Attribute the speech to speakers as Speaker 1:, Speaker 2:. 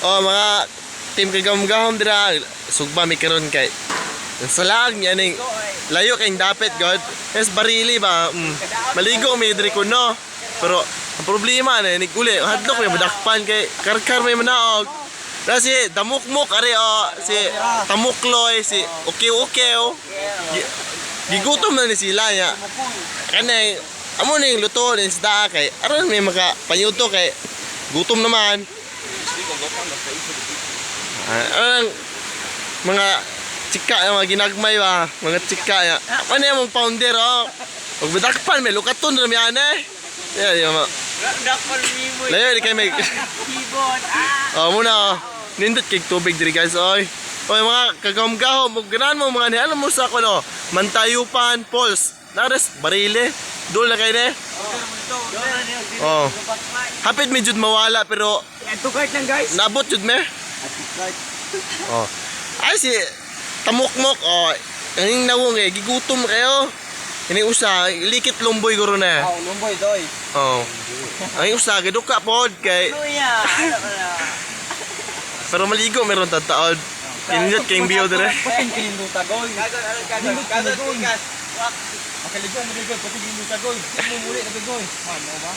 Speaker 1: Oh, mga team kagam-gahom dira. Sugba mi karon kay. Ang salag niya ning layo kay dapat god. Yes barili ba. Mm. Maligo mi diri kuno. Pero ang problema na nig uli hadlok may madakpan kay karkar may manaog. Na si Damukmuk ari o si Tamukloy si Ukiw-ukiw. Gi- Gigutom na ni sila niya. Kanay amo na yung luto ng isda kay aron may maka panyuto kay gutom naman. Ang mga chika yung mga ginagmay ba? Mga chika ya ano yung mga founder oh. Pag badakpan may lukaton na yan eh. Yeah, yung mga
Speaker 2: Dakol mimo.
Speaker 1: layo di kayo may
Speaker 2: Keyboard. Ah.
Speaker 1: oh muna oh. Nindot kay tubig diri guys oy. Oy mga kagahom-gahom mo ganan mo mga ni alam mo sa ko no. Mantayupan falls nares barile dul na kayo ne. Oh. Hapit medyo mawala pero
Speaker 2: Ito card lang guys.
Speaker 1: Nabot jud me. Oh. Ay si tamukmok oh. Ang nawong eh gigutom kayo. Ini usa likit lumboy guro na.
Speaker 2: Oh, lumboy doy.
Speaker 1: Oh. Ay usa giduka pod kay
Speaker 2: Luya.
Speaker 1: pero maligo meron tataod. Kinindot kay biyo dire.
Speaker 2: Pating kininduta goy. Kagod ano kagod. Kagod tikas. Makaligo mo goy, pating kininduta goy. Mo muli na goy. Man, ba?